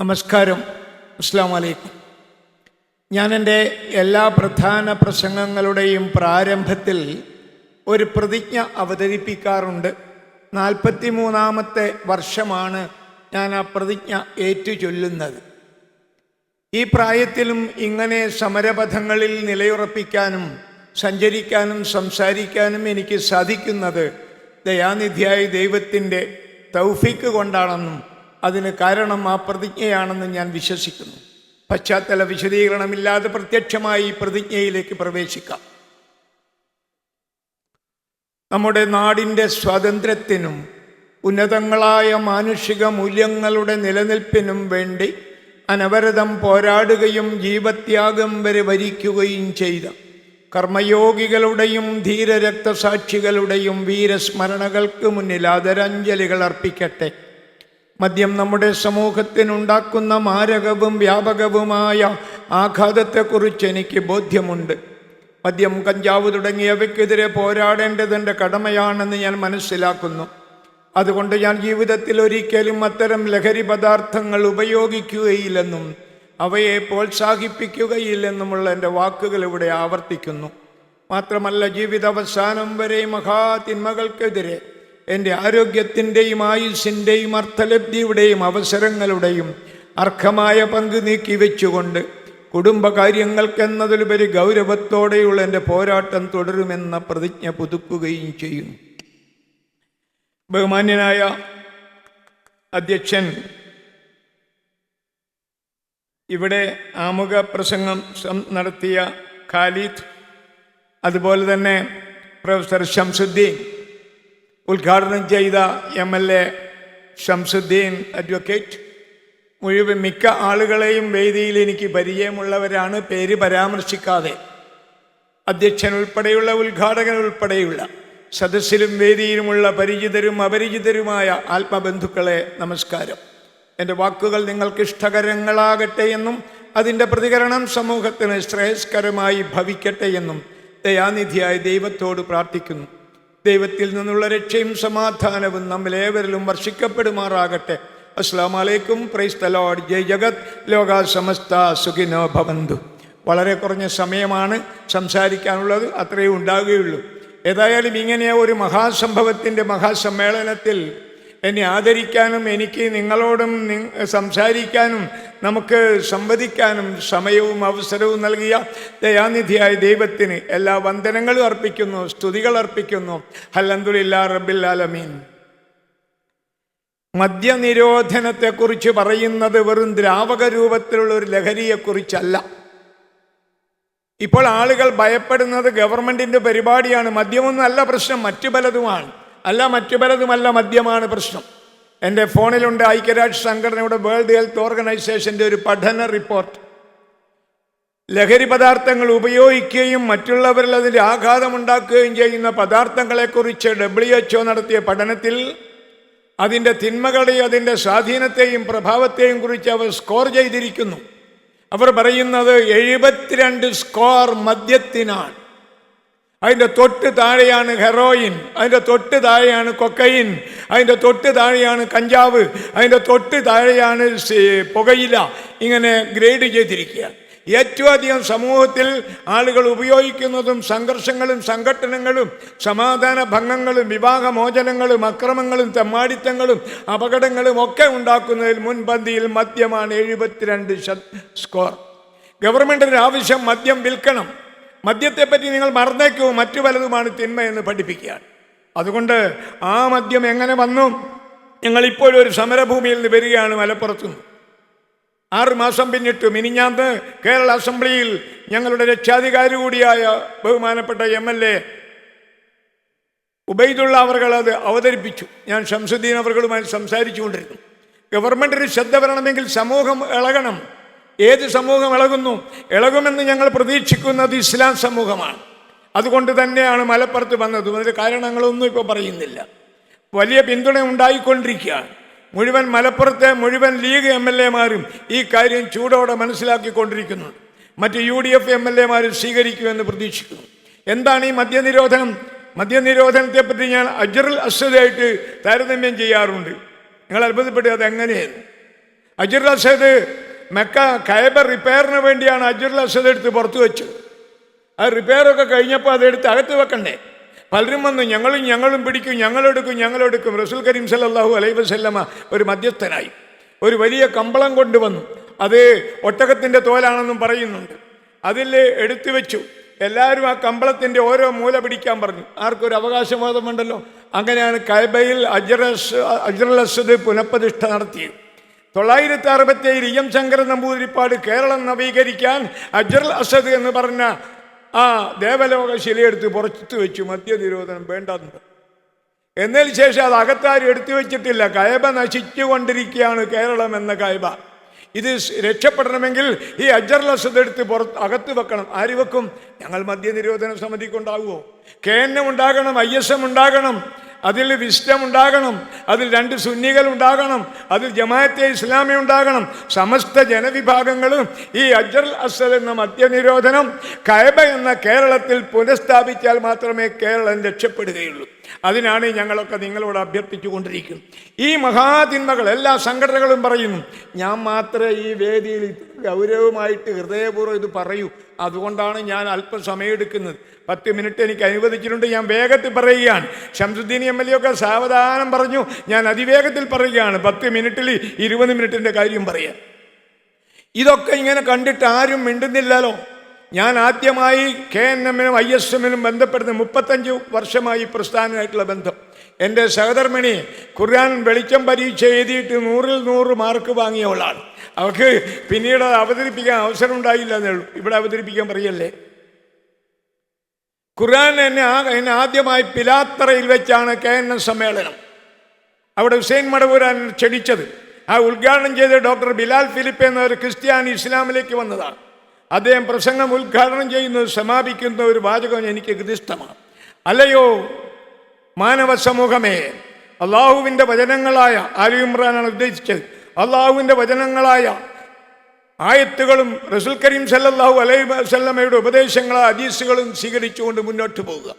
നമസ്കാരം. അസ്സാം വലൈക്കും ഞാൻ എന്റെ എല്ലാ പ്രധാന പ്രസംഗങ്ങളുടെയും പ്രാരംഭത്തിൽ ഒരു പ്രതിജ്ഞ അവതരിപ്പിക്കാറുണ്ട്. നാൽപ്പത്തി മൂന്നാമത്തെ വർഷമാണ് ഞാൻ ആ പ്രതിജ്ഞ ഏറ്റു ചൊല്ലുന്നത് ഈ പ്രായത്തിലും ഇങ്ങനെ സമരപഥങ്ങളിൽ നിലയുറപ്പിക്കാനും സഞ്ചരിക്കാനും സംസാരിക്കാനും എനിക്ക് സാധിക്കുന്നത് ദയാനിധിയായ ദൈവത്തിന്റെ തൗഫിക്ക് കൊണ്ടാണെന്നും അതിന് കാരണം ആ പ്രതിജ്ഞയാണെന്ന് ഞാൻ വിശ്വസിക്കുന്നു. പശ്ചാത്തല വിശദീകരണമില്ലാതെ പ്രത്യക്ഷമായി പ്രതിജ്ഞയിലേക്ക് പ്രവേശിക്കാം. നമ്മുടെ നാടിന്റെ സ്വാതന്ത്ര്യത്തിനും ഉന്നതങ്ങളായ മാനുഷിക മൂല്യങ്ങളുടെ നിലനിൽപ്പിനും വേണ്ടി അനവരതം പോരാടുകയും ജീവത്യാഗം വരെ വരിക്കുകയും ചെയ്ത കർമ്മയോഗികളുടെയും ധീരരക്തസാക്ഷികളുടെയും വീരസ്മരണകൾക്ക് മുന്നിൽ ആദരാഞ്ജലികൾ അർപ്പിക്കട്ടെ. മദ്യം നമ്മുടെ സമൂഹത്തിനുണ്ടാക്കുന്ന മാരകവും വ്യാപകവുമായ ആഘാതത്തെക്കുറിച്ച് എനിക്ക് ബോധ്യമുണ്ട്. മദ്യം കഞ്ചാവ് തുടങ്ങിയവയ്ക്കെതിരെ പോരാടേണ്ടതിന്റെ കടമയാണെന്ന് ഞാൻ മനസ്സിലാക്കുന്നു. അതുകൊണ്ട് ഞാൻ ജീവിതത്തിൽ ഒരിക്കലും അത്തരം ലഹരി പദാർത്ഥങ്ങൾ ഉപയോഗിക്കുകയില്ലെന്നും അവയെ പ്രോത്സാഹിപ്പിക്കുകയില്ലെന്നുമുള്ള എന്റെ വാക്കുകൾ ഇവിടെ ആവർത്തിക്കുന്നു. മാത്രമല്ല ജീവിതാവസാനം വരെ മഹാതിന്മകൾക്കെതിരെ എന്റെ ആരോഗ്യത്തിന്റെയും ആയുസ്സിന്റെയും അർത്ഥലബ്ധിയുടെയും അവസരങ്ങളുടെയും അർഹമായ പങ്ക് നീക്കി വെച്ചുകൊണ്ട് കുടുംബകാര്യങ്ങൾക്കെന്നതിലുപരി ഗൗരവത്തോടെയുള്ള എന്റെ പോരാട്ടം തുടരുമെന്ന പ്രതിജ്ഞ പുതുക്കുകയും ചെയ്യുന്നു. ബഹുമാന്യനായ അധ്യക്ഷൻ ഇവിടെ ആമുഖ പ്രസംഗം നടത്തിയ ഖാലിദ് അതുപോലെ തന്നെ പ്രൊഫസർ ഷംസുദ്ദീൻ ഉദ്ഘാടനം ചെയ്ത M L A Shamsuddin advocate. മുഴുവൻ മിക്ക ആളുകളെയും വേദിയിൽ എനിക്ക് പരിചയമുള്ളവരാണ് പേര് പരാമർശിക്കാതെ. അധ്യക്ഷൻ ഉൾപ്പെടെയുള്ള ഉദ്ഘാടകൻ ഉൾപ്പെടെയുള്ള സദസ്സിലും വേദിയിലുമുള്ള പരിചിതരും അപരിചിതരുമായ ആത്മബന്ധുക്കളെ നമസ്കാരം. എന്റെ വാക്കുകൾ നിങ്ങൾക്ക് ഇഷ്ടകരങ്ങളാകട്ടെ എന്നും അതിന്റെ പ്രതികരണം സമൂഹത്തിന് ശ്രേയസ്കരമായി ഭവിക്കട്ടെ എന്നും ദയാനിധിയായ ദൈവത്തോട് പ്രാർത്ഥിക്കുന്നു. ദൈവത്തിൽ നിന്നുള്ള രക്ഷയും സമാധാനവും നമ്മിലേവരിലും വർഷിക്കപ്പെടുമാറാകട്ടെ. അസ്സാം വലൈക്കും പ്രൈസ് ജയ് ജഗത്. ലോക സമസ്ത സുഖിനോ ഭവന്തു. വളരെ കുറഞ്ഞ സമയമാണ് സംസാരിക്കാനുള്ളത്. അത്രയും ഉണ്ടാകുകയുള്ളൂ. ഏതായാലും ഇങ്ങനെ ഒരു മഹാസംഭവത്തിന്റെ മഹാസമ്മേളനത്തിൽ എന്നെ ആദരിക്കാനും എനിക്ക് നിങ്ങളോടും സംസാരിക്കാനും നമുക്ക് സംവദിക്കാനും സമയവും അവസരവും നൽകിയ ദയാനിധിയായ ദൈവത്തിന് എല്ലാ വന്ദനങ്ങളും അർപ്പിക്കുന്നു സ്തുതികൾ അർപ്പിക്കുന്നു. ഹല്ലന്തുലില്ല റബ്ബിൽ ആലമീൻ. മദ്യനിരോധനത്തെക്കുറിച്ച് പറയുന്നത് വെറും ദ്രാവക രൂപത്തിലുള്ള ഒരു ലഹരിയെക്കുറിച്ചല്ല. ഇപ്പോൾ ആളുകൾ ഭയപ്പെടുന്നത് ഗവൺമെന്റിന്റെ പരിപാടിയാണ്. മദ്യമൊന്നും അല്ല പ്രശ്നം മറ്റു പലതുമാണ്. അല്ല മറ്റു പലതുമല്ല മദ്യമാണ് പ്രശ്നം. എന്റെ ഫോണിലുണ്ട് ഐക്യരാഷ്ട്ര സംഘടനയുടെ വേൾഡ് ഹെൽത്ത് ഓർഗനൈസേഷന്റെ ഒരു പഠന റിപ്പോർട്ട്. ലഹരി പദാർത്ഥങ്ങൾ ഉപയോഗിക്കുകയും മറ്റുള്ളവരിൽ അതിന്റെ ആഘാതമുണ്ടാക്കുകയും ചെയ്യുന്ന പദാർത്ഥങ്ങളെക്കുറിച്ച് ഡബ്ല്യു എച്ച് നടത്തിയ പഠനത്തിൽ അതിന്റെ തിന്മകളെയും അതിന്റെ സ്വാധീനത്തെയും പ്രഭാവത്തെയും കുറിച്ച് അവർ സ്കോർ ചെയ്തിരിക്കുന്നു. അവർ പറയുന്നത് എഴുപത്തിരണ്ട് സ്കോർ മദ്യത്തിനാണ്. അതിന്റെ തൊട്ട് താഴെയാണ് ഹെറോയിൻ അതിന്റെ തൊട്ട് താഴെയാണ് കൊക്കൈൻ അതിന്റെ തൊട്ട് താഴെയാണ് കഞ്ചാവ് അതിന്റെ തൊട്ട് താഴെയാണ് പുകയില. ഇങ്ങനെ ഗ്രേഡ് ചെയ്തിരിക്കുക. ഏറ്റവും അധികം സമൂഹത്തിൽ ആളുകൾ ഉപയോഗിക്കുന്നതും സംഘർഷങ്ങളും സംഘട്ടനങ്ങളും സമാധാന ഭംഗങ്ങളും വിവാഹമോചനങ്ങളും അക്രമങ്ങളും തെമ്മാടിത്തങ്ങളും അപകടങ്ങളും ഒക്കെ ഉണ്ടാക്കുന്നതിൽ മുൻപന്തിയിൽ മദ്യമാണ് എഴുപത്തിരണ്ട് സ്കോർ ഗവൺമെന്റിന് ആവശ്യം മദ്യം വിൽക്കണം. മദ്യത്തെപ്പറ്റി നിങ്ങൾ മറന്നേക്കൂ മറ്റു പലതുമാണ് തിന്മ എന്ന് പഠിപ്പിക്കുകയാണ്. അതുകൊണ്ട് ആ മദ്യം എങ്ങനെ വന്നു? ഞങ്ങൾ ഇപ്പോഴും ഒരു സമരഭൂമിയിൽ നിന്ന് വരികയാണ് മലപ്പുറത്തു ആറുമാസം പിന്നിട്ട് മിനിഞ്ഞാന്ന് കേരള അസംബ്ലിയിൽ ഞങ്ങളുടെ രക്ഷാധികാരി കൂടിയായ ബഹുമാനപ്പെട്ട എം എൽ എ ഉബൈദുള്ള അവർകൾ അത് അവതരിപ്പിച്ചു. ഞാൻ ഷംസുദ്ദീൻ അവർകളുമായി സംസാരിച്ചുകൊണ്ടിരുന്നു. ഗവൺമെന്റിന് ശ്രദ്ധ വരണമെങ്കിൽ സമൂഹം ഇളകണം. ഏത് സമൂഹം ഇളകുന്നു? ഇളകുമെന്ന് ഞങ്ങൾ പ്രതീക്ഷിക്കുന്നത് ഇസ്ലാം സമൂഹമാണ്. അതുകൊണ്ട് തന്നെയാണ് മലപ്പുറത്ത് വന്നത്. അതിന്റെ കാരണങ്ങളൊന്നും ഇപ്പോൾ പറയുന്നില്ല. വലിയ പിന്തുണ ഉണ്ടായിക്കൊണ്ടിരിക്കുകയാണ്. മുഴുവൻ മലപ്പുറത്തെ മുഴുവൻ ലീഗ് എം എൽ എമാരും ഈ കാര്യം ചൂടോടെ മനസ്സിലാക്കിക്കൊണ്ടിരിക്കുന്നുണ്ട് മറ്റ് U D F M L എമാരും സ്വീകരിക്കുമെന്ന് പ്രതീക്ഷിക്കുന്നു. എന്താണ് ഈ മദ്യനിരോധനം? മദ്യനിരോധനത്തെപ്പറ്റി ഞാൻ അജറുൽ അസദായിട്ട് താരതമ്യം ചെയ്യാറുണ്ട്. നിങ്ങൾ അത്ഭുതപ്പെട്ടു അത് എങ്ങനെയെന്ന്. അജറുൽ അസദ് മെക്ക കൈബർ റിപ്പയറിന് വേണ്ടിയാണ് അജുറുൽ അസദ് എടുത്ത് പുറത്തു വെച്ചത്. ആ റിപ്പയറൊക്കെ കഴിഞ്ഞപ്പോൾ അതെടുത്ത് അകത്ത് വെക്കണ്ടേ? പലരും വന്നു ഞങ്ങളും ഞങ്ങളും പിടിക്കും ഞങ്ങളെടുക്കും ഞങ്ങളെടുക്കും റസൂൽ കരീം സല്ലല്ലാഹു അലൈഹി വസല്ലമ ഒരു മധ്യസ്ഥനായി. ഒരു വലിയ കമ്പളം കൊണ്ടുവന്നു അത് ഒട്ടകത്തിന്റെ തോലാണെന്നും പറയുന്നുണ്ട്. അതിൽ എടുത്തു വെച്ചു. എല്ലാവരും ആ കമ്പളത്തിന്റെ ഓരോ മൂല പിടിക്കാൻ പറഞ്ഞു. ആർക്കൊരു അവകാശവാദമുണ്ടല്ലോ? അങ്ങനെയാണ് കൈബയിൽ അജറസ് അജറുൽ അസ്വദ് പുനഃപ്രതിഷ്ഠ നടത്തിയത്. തൊള്ളായിരത്തി അറുപത്തി ഏഴ് ഇ എം ശങ്കരൻ നമ്പൂതിരിപ്പാട് കേരളം നവീകരിക്കാൻ അജർ അസദ് എന്ന് പറഞ്ഞ ആ ദേവലോക ശിലയെടുത്ത് പുറത്തു വെച്ചു. മദ്യ നിരോധനം വേണ്ടെന്ന്. എന്നതിന് ശേഷം അത് അകത്താരും എടുത്തു വെച്ചിട്ടില്ല. കയബ നശിച്ചുകൊണ്ടിരിക്കുകയാണ് കേരളം എന്ന കയബ. ഇത് രക്ഷപ്പെടണമെങ്കിൽ ഈ അജർ ലസത് എടുത്ത് പുറത്ത് അകത്ത് വെക്കണം. ആര് വെക്കും? ഞങ്ങൾ മദ്യ നിരോധന സമിതിക്കുണ്ടാകുമോ കെ എൻ എം ഉണ്ടാകണം ഐ എസ് എം ഉണ്ടാകണം. അതിൽ വിസ്റ്റം ഉണ്ടാകണം അതിൽ രണ്ട് സുന്നികൾ ഉണ്ടാകണം അതിൽ ജമാഅത്തെ ഇസ്ലാമി ഉണ്ടാകണം. സമസ്ത ജനവിഭാഗങ്ങളും ഈ അജർ അസൽ എന്ന മദ്യനിരോധനം കയബ എന്ന കേരളത്തിൽ പുനഃസ്ഥാപിച്ചാൽ മാത്രമേ കേരളം രക്ഷപ്പെടുകയുള്ളൂ. അതിനാണ് ഞങ്ങളൊക്കെ നിങ്ങളോട് അഭ്യർത്ഥിച്ചുകൊണ്ടിരിക്കുന്നത്. ഈ മഹാതിന്മകൾ എല്ലാ സംഘടനകളും പറയുന്നു ഞാൻ മാത്രമേ ഈ വേദിയിൽ ഗൗരവമായിട്ട് ഹൃദയപൂർവം ഇത് പറയൂ. അതുകൊണ്ടാണ് ഞാൻ അല്പം സമയമെടുക്കുന്നത്. പത്ത് മിനിറ്റ് എനിക്ക് അനുവദിച്ചിട്ടുണ്ട്. ഞാൻ വേഗത്തിൽ പറയുകയാണ്. ഷംസുദ്ദീൻ എം എൽ എ ഒക്കെ സാവധാനം പറഞ്ഞു. ഞാൻ അതിവേഗത്തിൽ പറയുകയാണ്. പത്ത് മിനിറ്റിൽ ഇരുപത് മിനിറ്റിന്റെ കാര്യം പറയാം ഇതൊക്കെ ഇങ്ങനെ കണ്ടിട്ട് ആരും മിണ്ടുന്നില്ലല്ലോ. ഞാൻ ആദ്യമായി കെ എൻ എമ്മിനും ഐ എസ് എമ്മിനും ബന്ധപ്പെടുന്ന മുപ്പത്തഞ്ച് വർഷമായി പ്രസ്ഥാനമായിട്ടുള്ള ബന്ധം. എന്റെ സഹധർമ്മിണി ഖുർആൻ വെളിച്ചം പരീക്ഷ എഴുതിയിട്ട് നൂറിൽ നൂറ് മാർക്ക് വാങ്ങിയവളാണ് അവൾക്ക് പിന്നീട് അവതരിപ്പിക്കാൻ അവസരം ഉണ്ടായില്ല എന്നേ ഉള്ളൂ ഇവിടെ അവതരിപ്പിക്കാൻ പറയല്ലേ? ഖുർആൻ എന്നെ എന്നെ ആദ്യമായി പിലാത്തറയിൽ വെച്ചാണ് കെ എൻ എസ് സമ്മേളനം. അവിടെ ഹുസൈൻ മടവൂരാൻ ക്ഷണിച്ചത്. ആ ഉദ്ഘാടനം ചെയ്ത ഡോക്ടർ ബിലാൽ ഫിലിപ്പ് എന്ന ഒരു ക്രിസ്ത്യാനി ഇസ്ലാമിലേക്ക് വന്നതാണ്. അദ്ദേഹം പ്രസംഗം ഉദ്ഘാടനം ചെയ്യുന്നത് സമാപിക്കുന്ന ഒരു വാചകം എനിക്ക് ഹൃദിഷ്ടമാണ് അല്ലയോ മാനവ സമൂഹമേ അള്ളാഹുവിന്റെ വചനങ്ങളായ ആലു ഇമ്രാനാണ് ഉദ്ദേശിച്ചത്. അള്ളാഹുവിന്റെ വചനങ്ങളായ ആയത്തുകളും റസുൽ കരീം സല്ലാഹു അലൈഹി വസല്ലമയുടെ ഉപദേശങ്ങളും ഹദീസുകളും സ്വീകരിച്ചുകൊണ്ട് മുന്നോട്ട് പോവുക.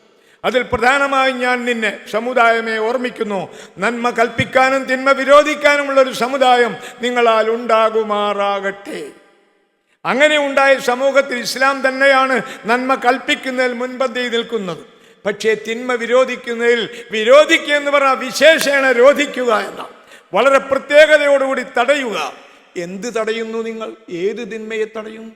അതിൽ പ്രധാനമായും ഞാൻ നിന്നെ സമുദായമേ ഓർമ്മിക്കുന്നു. നന്മ കൽപ്പിക്കാനും തിന്മ വിരോധിക്കാനുമുള്ള ഒരു സമുദായം നിങ്ങളാൽ ഉണ്ടാകുമാറാകട്ടെ. അങ്ങനെ ഉണ്ടായ സമൂഹത്തിൽ ഇസ്ലാം തന്നെയാണ് നന്മ കൽപ്പിക്കുന്നതിൽ മുൻപന്തി നിൽക്കുന്നത്. പക്ഷേ തിന്മ വിരോധിക്കുന്നതിൽ വിരോധിക്കുക എന്ന് പറഞ്ഞാൽ വിശേഷേണ രോധിക്കുക എന്നാണ്. വളരെ പ്രത്യേകതയോടുകൂടി തടയുക. എന്ത് തടയുന്നു നിങ്ങൾ? ഏത് തിന്മയെ തടയുന്നു?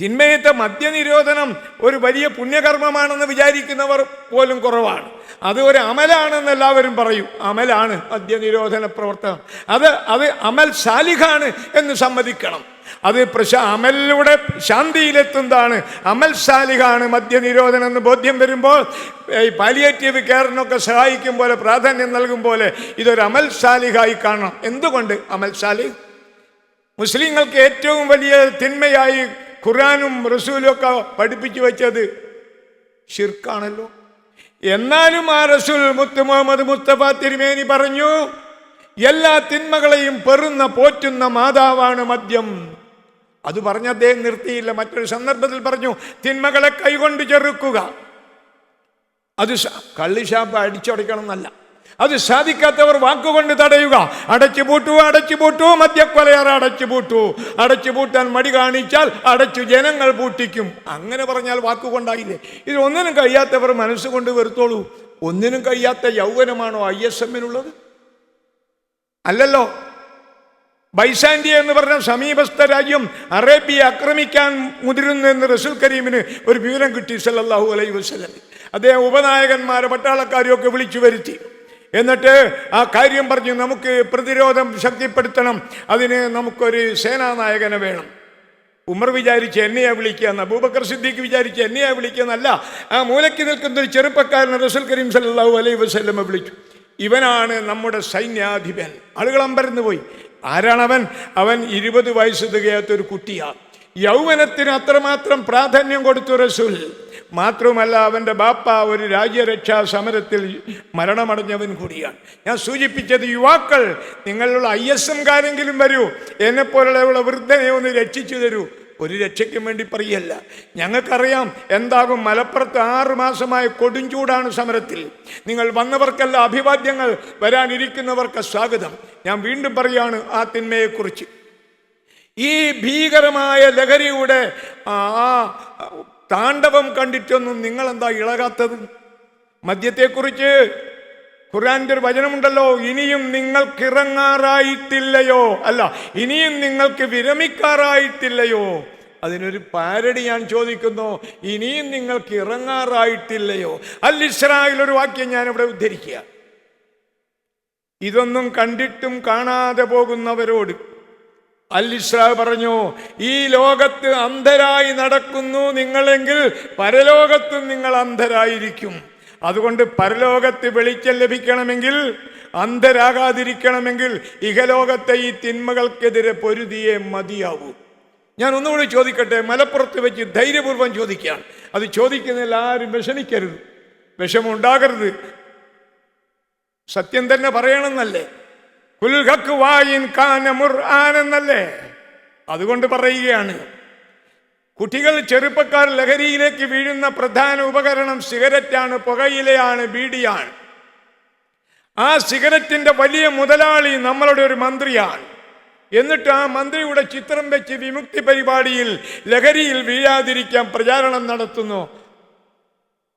തിന്മയത്തെ മദ്യനിരോധനം ഒരു വലിയ പുണ്യകർമ്മമാണെന്ന് വിചാരിക്കുന്നവർ പോലും കുറവാണ്. അത് ഒരു അമലാണെന്ന് എല്ലാവരും പറയും. അമലാണ് മദ്യനിരോധന പ്രവർത്തനം. അത് അത് അമൽ ശാലിഖാണ് എന്ന് സമ്മതിക്കണം. അത് പ്രശ അമലിലൂടെ ശാന്തിയിലെത്തുന്നതാണ്. അമൽ സാലിഖാണ് മദ്യനിരോധനം എന്ന് ബോധ്യം വരുമ്പോൾ ഈ പാലിയേറ്റീവ് കെയറിനൊക്കെ സഹായിക്കും പോലെ പ്രാധാന്യം നൽകും പോലെ ഇതൊരു അമൽ സാലിഖായി കാണണം. എന്തുകൊണ്ട് അമൽ സാലിഖ് മുസ്ലിങ്ങൾക്ക് ഏറ്റവും വലിയ തിന്മയായി ഖുറാനും റസൂലും ഒക്കെ പഠിപ്പിച്ചു വെച്ചത് ഷിർക്കാണല്ലോ എന്നാലും ആ റസൂൽ മുത്ത് മുഹമ്മദ് മുസ്തഫ തിരുമേനി പറഞ്ഞു എല്ലാ തിന്മകളെയും പെറുന്ന പോറ്റുന്ന മാതാവാണ് മദ്യം. അത് പറഞ്ഞ അദ്ദേഹം നിർത്തിയില്ല. മറ്റൊരു സന്ദർഭത്തിൽ പറഞ്ഞു തിന്മകളെ കൈകൊണ്ട് ചെറുക്കുക. അത് കള്ളിഷാപ്പ് അടിച്ചടയ്ക്കണം എന്നല്ല അത് സാധിക്കാത്തവർ വാക്കുകൊണ്ട് തടയുക. അടച്ചു പൂട്ടു അടച്ചു പൂട്ടു മദ്യക്കൊലയാർ അടച്ചു പൂട്ടു. അടച്ചു പൂട്ടാൻ മടി കാണിച്ചാൽ അടച്ചു ജനങ്ങൾ പൂട്ടിക്കും. അങ്ങനെ പറഞ്ഞാൽ വാക്കുകൊണ്ടായില്ലേ? ഇത് ഒന്നിനും കഴിയാത്തവർ മനസ്സുകൊണ്ട് വെറുത്തോളൂ. ഒന്നിനും കഴിയാത്ത യൗവനമാണോ ഐ എസ് എമ്മിനുള്ളത്? അല്ലല്ലോ. ബൈസാൻഡിയ എന്ന് പറഞ്ഞ സമീപസ്ഥ രാജ്യം അറേബ്യ ആക്രമിക്കാൻ മുതിരുന്നു എന്ന് റസൂൽ കരീമിന് ഒരു വിവരം കിട്ടി സല്ലാഹു അലൈ വസല്ലം. അദ്ദേഹം ഉപനായകന്മാരെ പട്ടാളക്കാരെയും ഒക്കെ വിളിച്ചു വരുത്തി. എന്നിട്ട് ആ കാര്യം പറഞ്ഞു നമുക്ക് പ്രതിരോധം ശക്തിപ്പെടുത്തണം അതിന് നമുക്കൊരു സേനാനായകനെ വേണം. ഉമർ വിചാരിച്ച് എന്നെയാ വിളിക്കുക? അബൂബക്കർ സിദ്ദീഖ് വിചാരിച്ച് എന്നെയാ വിളിക്കുകയെന്നല്ല ആ മൂലയ്ക്ക് നിൽക്കുന്ന ഒരു ചെറുപ്പക്കാരനെ റസൂൽ കരീം സല്ലാഹു അലൈ വസ്ലമെ വിളിച്ചു. ഇവനാണ് നമ്മുടെ സൈന്യാധിപൻ. ആളുകൾ അമ്പരന്ന് പോയി ആരാണവൻ? അവൻ ഇരുപത് വയസ്സ് തികയാത്ത ഒരു കുട്ടിയാണ് യൗവനത്തിന് അത്രമാത്രം പ്രാധാന്യം കൊടുത്തു റസൂൽ. മാത്രമല്ല അവന്റെ ബാപ്പ ഒരു രാജ്യരക്ഷാ സമരത്തിൽ മരണമടഞ്ഞവൻ കൂടിയാണ്. ഞാൻ സൂചിപ്പിച്ചത് യുവാക്കൾ നിങ്ങളുള്ള ഐ എസ് എംകാരെങ്കിലും വരൂ. എന്നെപ്പോലുള്ള വൃദ്ധനെ ഒന്ന് രക്ഷിച്ചു തരൂ. ഒരു രക്ഷയ്ക്കും വേണ്ടി പറയല്ല. ഞങ്ങൾക്കറിയാം എന്താകും മലപ്പുറത്ത് ആറു മാസമായ കൊടുംചൂടാണ് സമരത്തിൽ. നിങ്ങൾ വന്നവർക്കല്ല അഭിവാദ്യങ്ങൾ വരാനിരിക്കുന്നവർക്ക് സ്വാഗതം. ഞാൻ വീണ്ടും പറയാണ് ആ തിന്മയെക്കുറിച്ച്. ഈ ഭീകരമായ ലഹരിയുടെ ആ താണ്ഡവം കണ്ടിട്ടൊന്നും നിങ്ങളെന്താ ഇളകാത്തത്? മദ്യത്തെക്കുറിച്ച് ഖുർആന്റെ ഒരു വചനമുണ്ടല്ലോ ഇനിയും നിങ്ങൾക്ക് ഇറങ്ങാറായിട്ടില്ലയോ അല്ല ഇനിയും നിങ്ങൾക്ക് വിരമിക്കാറായിട്ടില്ലയോ? അതിനൊരു പാരടി ഞാൻ ചോദിക്കുന്നു ഇനിയും നിങ്ങൾക്ക് ഇറങ്ങാറായിട്ടില്ലയോ അൽ ഒരു വാക്യം ഞാൻ ഇവിടെ ഉദ്ധരിക്കുക. ഇതൊന്നും കണ്ടിട്ടും കാണാതെ പോകുന്നവരോട് ഇസ്രാ പറഞ്ഞു ഈ ലോകത്ത് അന്ധരായി നടക്കുന്നു നിങ്ങളെങ്കിൽ പരലോകത്തും നിങ്ങൾ അന്ധരായിരിക്കും. അതുകൊണ്ട് പരലോകത്ത് വെളിച്ചം ലഭിക്കണമെങ്കിൽ അന്ധരാകാതിരിക്കണമെങ്കിൽ ഇഹലോകത്തെ ഈ തിന്മകൾക്കെതിരെ പൊരുതിയേ മതിയാവൂ. ഞാൻ ഒന്നുകൂടി ചോദിക്കട്ടെ മലപ്പുറത്ത് വെച്ച് ധൈര്യപൂർവം ചോദിക്കുകയാണ്. അത് ചോദിക്കുന്നതിൽ ആരും വിഷമിക്കരുത്. വിഷമുണ്ടാകരുത് സത്യം തന്നെ പറയണമെന്നല്ലേ? കുൽഹക്ക് വായിൻ കാന മുർആനെന്നല്ലേ അതുകൊണ്ട് പറയുകയാണ്. കുട്ടികൾ ചെറുപ്പക്കാർ ലഹരിയിലേക്ക് വീഴുന്ന പ്രധാന ഉപകരണം സിഗരറ്റാണ് പുകയിലയാണ് ബീഡിയാണ്. ആ സിഗരറ്റിന്റെ വലിയ മുതലാളി നമ്മളുടെ ഒരു മന്ത്രിയാണ്. എന്നിട്ട് ആ മന്ത്രിയുടെ ചിത്രം വെച്ച് വിമുക്തി പരിപാടിയിൽ ലഹരിയിൽ വീഴാതിരിക്കാൻ പ്രചാരണം നടത്തുന്നു.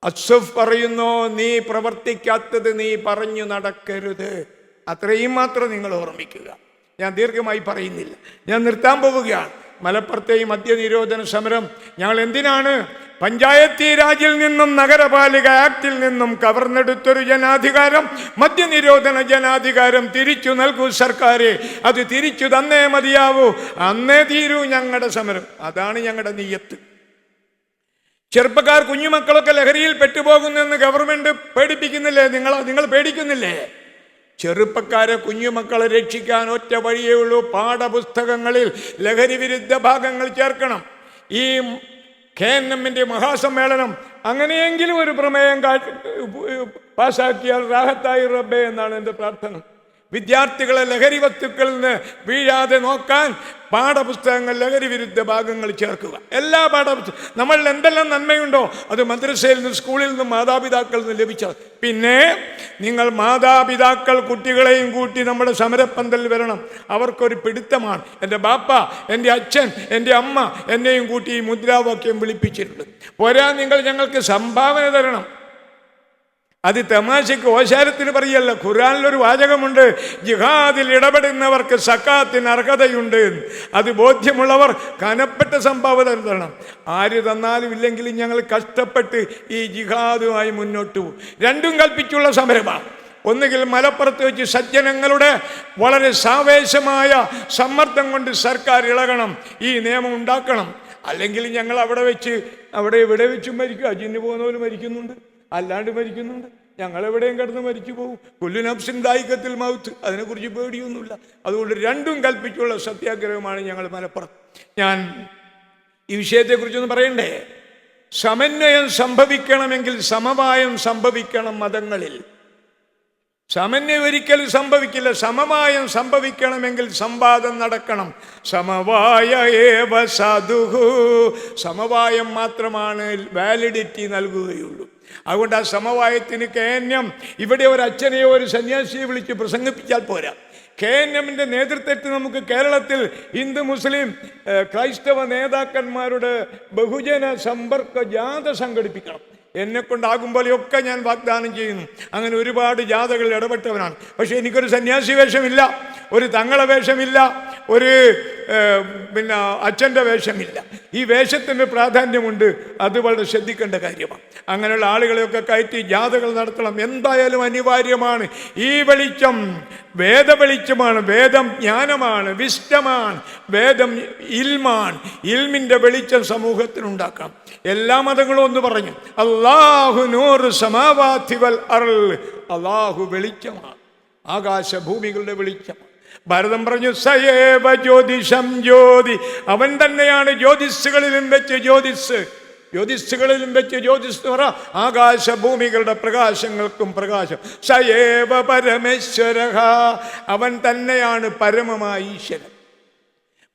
അസുഫ് പറയുന്നു നീ പ്രവർത്തിക്കാത്തത് നീ പറഞ്ഞു നടക്കരുത്. അത്രയും മാത്രം നിങ്ങൾ ഓർമ്മിക്കുക. ഞാൻ ദീർഘമായി പറയുന്നില്ല. ഞാൻ നിർത്താൻ പോവുകയാണ്. മലപ്പുറത്തെ ഈ മദ്യനിരോധന സമരം. ഞങ്ങൾ എന്തിനാണ്? പഞ്ചായത്തി രാജിൽ നിന്നും നഗരപാലിക ആക്ടിൽ നിന്നും കവർന്നെടുത്തൊരു ജനാധികാരം മദ്യനിരോധന ജനാധികാരം തിരിച്ചു നൽകൂ സർക്കാർ അത് തിരിച്ചു തന്നേ മതിയാവൂ. അന്നേ തീരൂ ഞങ്ങളുടെ സമരം. അതാണ് ഞങ്ങളുടെ നീയത്ത് ചെറുപ്പക്കാർ കുഞ്ഞുമക്കളൊക്കെ ലഹരിയിൽ പെട്ടുപോകുന്നെന്ന് ഗവൺമെന്റ് പേടിപ്പിക്കുന്നില്ലേ? നിങ്ങൾ നിങ്ങൾ പേടിക്കുന്നില്ലേ? ചെറുപ്പക്കാരെ കുഞ്ഞുമക്കളെ രക്ഷിക്കാൻ ഒറ്റ വഴിയേ ഉള്ളൂ. പാഠപുസ്തകങ്ങളിൽ ലഹരി വിരുദ്ധ ഭാഗങ്ങൾ ചേർക്കണം. ഈ കെ എൻ എമ്മിന്റെ മഹാസമ്മേളനം അങ്ങനെയെങ്കിലും ഒരു പ്രമേയം പാസാക്കിയാൽ റാഹത്തായി റബ്ബെ എന്നാണ് എന്റെ പ്രാർത്ഥന. വിദ്യാർത്ഥികളെ ലഹരി വസ്തുക്കളിൽ നിന്ന് വീഴാതെ നോക്കാൻ പാഠപുസ്തകങ്ങൾ ലഹരി വിരുദ്ധ ഭാഗങ്ങൾ ചേർക്കുക. എല്ലാ പാഠപുസ്തകം നമ്മളിൽ എന്തെല്ലാം നന്മയുണ്ടോ അത് മദ്രസയിൽ നിന്ന് സ്കൂളിൽ നിന്നും മാതാപിതാക്കളിൽ നിന്ന് ലഭിച്ചത് പിന്നെ നിങ്ങൾ മാതാപിതാക്കൾ കുട്ടികളെയും കൂട്ടി നമ്മുടെ സമരപ്പന്തലിൽ വരണം. അവർക്കൊരു പിടുത്തമാണ്. എന്റെ ബാപ്പ എന്റെ അച്ഛൻ എന്റെ അമ്മ എന്നെയും കൂട്ടി ഈ മുദ്രാവാക്യം വിളിപ്പിച്ചിട്ടുണ്ട്. പോരാ നിങ്ങൾ ഞങ്ങൾക്ക് സംഭാവന തരണം. അത് തമാശയ്ക്ക് ഓശാരത്തിന് പറയല്ല. ഖുറാനിലൊരു വാചകമുണ്ട്. ജിഹാദിൽ ഇടപെടുന്നവർക്ക് സക്കാത്തിന് അർഹതയുണ്ട്. അത് ബോധ്യമുള്ളവർ കനപ്പെട്ട സംഭാവന തരണം ആര് തന്നാലും ഇല്ലെങ്കിലും ഞങ്ങൾ കഷ്ടപ്പെട്ട് ഈ ജിഹാദുമായി മുന്നോട്ട് പോകും. രണ്ടും കൽപ്പിച്ചുള്ള സമരമാണ് ഒന്നുകിൽ മലപ്പുറത്ത് വെച്ച് സജ്ജനങ്ങളുടെ വളരെ സാവേശമായ സമ്മർദ്ദം കൊണ്ട് സർക്കാർ ഇളകണം ഈ നിയമം ഉണ്ടാക്കണം. അല്ലെങ്കിൽ ഞങ്ങൾ അവിടെ വെച്ച് അവിടെ ഇവിടെ വെച്ചും മരിക്കുക അജിന് പോകുന്നവർ മരിക്കുന്നുണ്ട്. അല്ലാണ്ട് മരിക്കുന്നുണ്ട്. ഞങ്ങൾ എവിടെയും കിടന്ന് മരിച്ചു പോകും കൊല്ലുനബ്സിൻ ദായികത്തിൽ മൗത്ത്. അതിനെക്കുറിച്ച് പേടിയൊന്നുമില്ല. അതുകൊണ്ട് രണ്ടും കൽപ്പിച്ചുള്ള സത്യാഗ്രഹമാണ് ഞങ്ങൾ മലപ്പുറം. ഞാൻ ഈ വിഷയത്തെക്കുറിച്ചൊന്ന് പറയണ്ടേ? സമന്വയം സംഭവിക്കണമെങ്കിൽ സമവായം സംഭവിക്കണം മതങ്ങളിൽ. സമന്വയം ഒരിക്കലും സംഭവിക്കില്ല. സമവായം സംഭവിക്കണമെങ്കിൽ സംവാദം നടക്കണം. സമവായ ഏവ സമവായം മാത്രമാണ് വാലിഡിറ്റി നൽകുകയുള്ളൂ. അതുകൊണ്ട് ആ സമവായത്തിന് കേന്യം. ഇവിടെ ഒരു അച്ഛനെയോ ഒരു സന്യാസിയെ വിളിച്ച് പ്രസംഗിപ്പിച്ചാൽ പോരാ. കെ എൻ നേതൃത്വത്തിൽ നമുക്ക് കേരളത്തിൽ ഹിന്ദു മുസ്ലിം ക്രൈസ്തവ നേതാക്കന്മാരുടെ ബഹുജന സമ്പർക്ക ജാഥ സംഘടിപ്പിക്കണം. എന്നെ കൊണ്ടാകും കൊണ്ടാകുമ്പോഴൊക്കെ ഞാൻ വാഗ്ദാനം ചെയ്യുന്നു. അങ്ങനെ ഒരുപാട് ജാഥകൾ ഇടപെട്ടവനാണ്. പക്ഷേ എനിക്കൊരു സന്യാസി വേഷമില്ല ഒരു തങ്ങള വേഷമില്ല ഒരു പിന്നെ അച്ഛന്റെ വേഷമില്ല. ഈ വേഷത്തിന് പ്രാധാന്യമുണ്ട് അത് വളരെ ശ്രദ്ധിക്കേണ്ട കാര്യമാണ്. അങ്ങനെയുള്ള ആളുകളെയൊക്കെ കയറ്റി ജാഥകൾ നടത്തണം. എന്തായാലും അനിവാര്യമാണ്. ഈ വെളിച്ചം വേദ വെളിച്ചമാണ് വേദം ജ്ഞാനമാണ്. വിഷ്ടമാണ്. വേദം ഇൽമാണ്. ഇൽമിന്റെ വെളിച്ചം സമൂഹത്തിനുണ്ടാക്കണം എല്ലാ മതങ്ങളും ഒന്ന് പറഞ്ഞു. അള്ളാഹു നൂറ് സമാവാത്തിവൽ അറൽ അള്ളാഹു വെളിച്ചമാണ്. ആകാശഭൂമികളുടെ വെളിച്ചമാണ്. ഭാരതം പറഞ്ഞു സയേവ ജ്യോതിഷം ജ്യോതി. അവൻ തന്നെയാണ് ജ്യോതിസ്സുകളിലും വെച്ച് ജ്യോതിസ് ജ്യോതിസ്സുകളിലും വെച്ച് ജ്യോതിസ് എന്ന് പറ ആകാശഭൂമികളുടെ പ്രകാശങ്ങൾക്കും പ്രകാശം. സയേവ പരമേശ്വര അവൻ തന്നെയാണ് പരമമായ ഈശ്വരൻ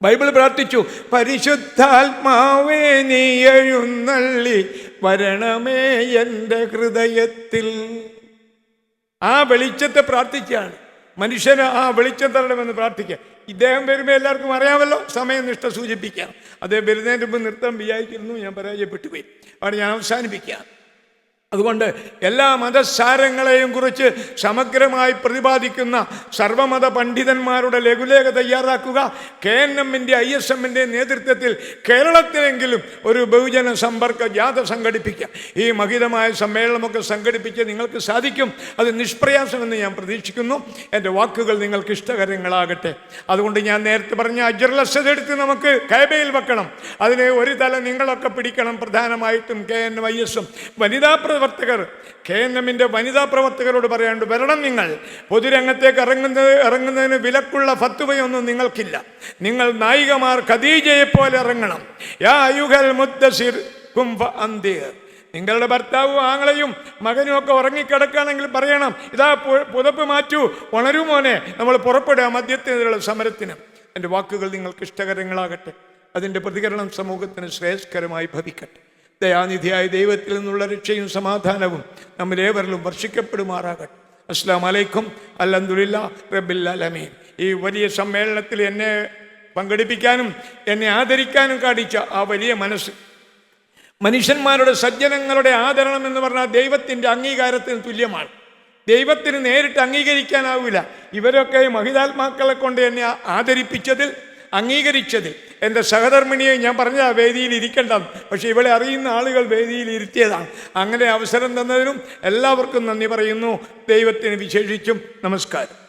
ബൈബിൾ പ്രാർത്ഥിച്ചു പരിശുദ്ധാത്മാവേ നീ എഴുന്നള്ളി വരണമേ എന്റെ ഹൃദയത്തിൽ. ആ വെളിച്ചത്തെ പ്രാർത്ഥിക്കുകയാണ് മനുഷ്യന് ആ വെളിച്ചം തരണമെന്ന് പ്രാർത്ഥിക്കുക. ഇദ്ദേഹം വരുമ്പോൾ എല്ലാവർക്കും അറിയാമല്ലോ സമയനിഷ്ഠ സൂചിപ്പിക്കാം അദ്ദേഹം വരുന്നതിന് മുമ്പ് നൃത്തം വിചാരിക്കുന്നു ഞാൻ പരാജയപ്പെട്ടു പോയി. അവിടെ ഞാൻ അവസാനിപ്പിക്കാം അതുകൊണ്ട് എല്ലാ മതസാരങ്ങളെയും കുറിച്ച് സമഗ്രമായി പ്രതിപാദിക്കുന്ന സർവമത പണ്ഡിതന്മാരുടെ ലഘുലേഖ തയ്യാറാക്കുക. കെ എൻ എമ്മിന്റെ ഐ എസ് എമ്മിന്റെ നേതൃത്വത്തിൽ കേരളത്തിലെങ്കിലും ഒരു ബഹുജന സമ്പർക്ക ജാഥ സംഘടിപ്പിക്കുക ഈ മഹിതമായ സമ്മേളനമൊക്കെ സംഘടിപ്പിച്ച് നിങ്ങൾക്ക് സാധിക്കും. അത് നിഷ്പ്രയാസമെന്ന് ഞാൻ പ്രതീക്ഷിക്കുന്നു. എന്റെ വാക്കുകൾ നിങ്ങൾക്ക് ഇഷ്ടകരങ്ങളാകട്ടെ അതുകൊണ്ട് ഞാൻ നേരത്തെ പറഞ്ഞ അജർലസത എടുത്ത് നമുക്ക് കൈബയിൽ വെക്കണം. അതിനെ ഒരു തല നിങ്ങളൊക്കെ പിടിക്കണം. പ്രധാനമായിട്ടും കെ എൻ ഐ എസും വനിതാ പ്രവർത്തകർ കെ എൻ എമ്മിന്റെ വനിതാ പ്രവർത്തകരോട് പറയാണ്ട് വരണം നിങ്ങൾ. പൊതുരംഗത്തേക്ക് ഇറങ്ങുന്നത് ഇറങ്ങുന്നതിന് വിലക്കുള്ള ഫത്തുവയൊന്നും നിങ്ങൾക്കില്ല. നിങ്ങൾ നായികമാർ ഖദീജയെ പോലെ ഇറങ്ങണം. യാ യുഗൽ മുദ്ദസിർ കുംഭ അന്തിയർ നിങ്ങളുടെ ഭർത്താവും ആങ്ങളെയും മകനും ഒക്കെ ഉറങ്ങിക്കിടക്കുകയാണെങ്കിൽ പറയണം ഇതാ പുതപ്പ് മാറ്റൂ ഉണരൂ മോനെ. നമ്മൾ പുറപ്പെടുക മദ്യത്തിനെതിരെയുള്ള സമരത്തിന്. എന്റെ വാക്കുകൾ നിങ്ങൾക്ക് ഇഷ്ടകരങ്ങളാകട്ടെ. അതിന്റെ പ്രതികരണം സമൂഹത്തിന് ശ്രേയസ്കരമായി ഭവിക്കട്ടെ. ദയാനിധിയായ ദൈവത്തിൽ നിന്നുള്ള രക്ഷയും സമാധാനവും നമ്മളേവരിലും വർഷിക്കപ്പെടുമാറാകട്ടെ. അസ്ലാം അലൈക്കും. അല്ലന്തുലില്ല റബില്ലമീൻ ഈ വലിയ സമ്മേളനത്തിൽ എന്നെ പങ്കെടുപ്പിക്കാനും എന്നെ ആദരിക്കാനും കാണിച്ച ആ വലിയ മനസ്സ്. മനുഷ്യന്മാരുടെ സജ്ജനങ്ങളുടെ ആദരണം എന്ന് പറഞ്ഞാൽ ദൈവത്തിന്റെ അംഗീകാരത്തിന് തുല്യമാണ്. ദൈവത്തിന് നേരിട്ട് അംഗീകരിക്കാനാവില്ല. ഇവരൊക്കെ മഹിതാത്മാക്കളെ കൊണ്ട് എന്നെ ആദരിപ്പിച്ചതിൽ അംഗീകരിച്ചതിൽ എന്റെ സഹധർമ്മിണിയെ ഞാൻ പറഞ്ഞ വേദിയിൽ ഇരിക്കേണ്ടത് പക്ഷേ ഇവളെ അറിയുന്ന ആളുകൾ വേദിയിൽ ഇരുത്തിയതാണ്. അങ്ങനെ അവസരം തന്നതിനും എല്ലാവർക്കും നന്ദി പറയുന്നു. ദൈവത്തിന് വിശേഷിച്ചും നമസ്കാരം.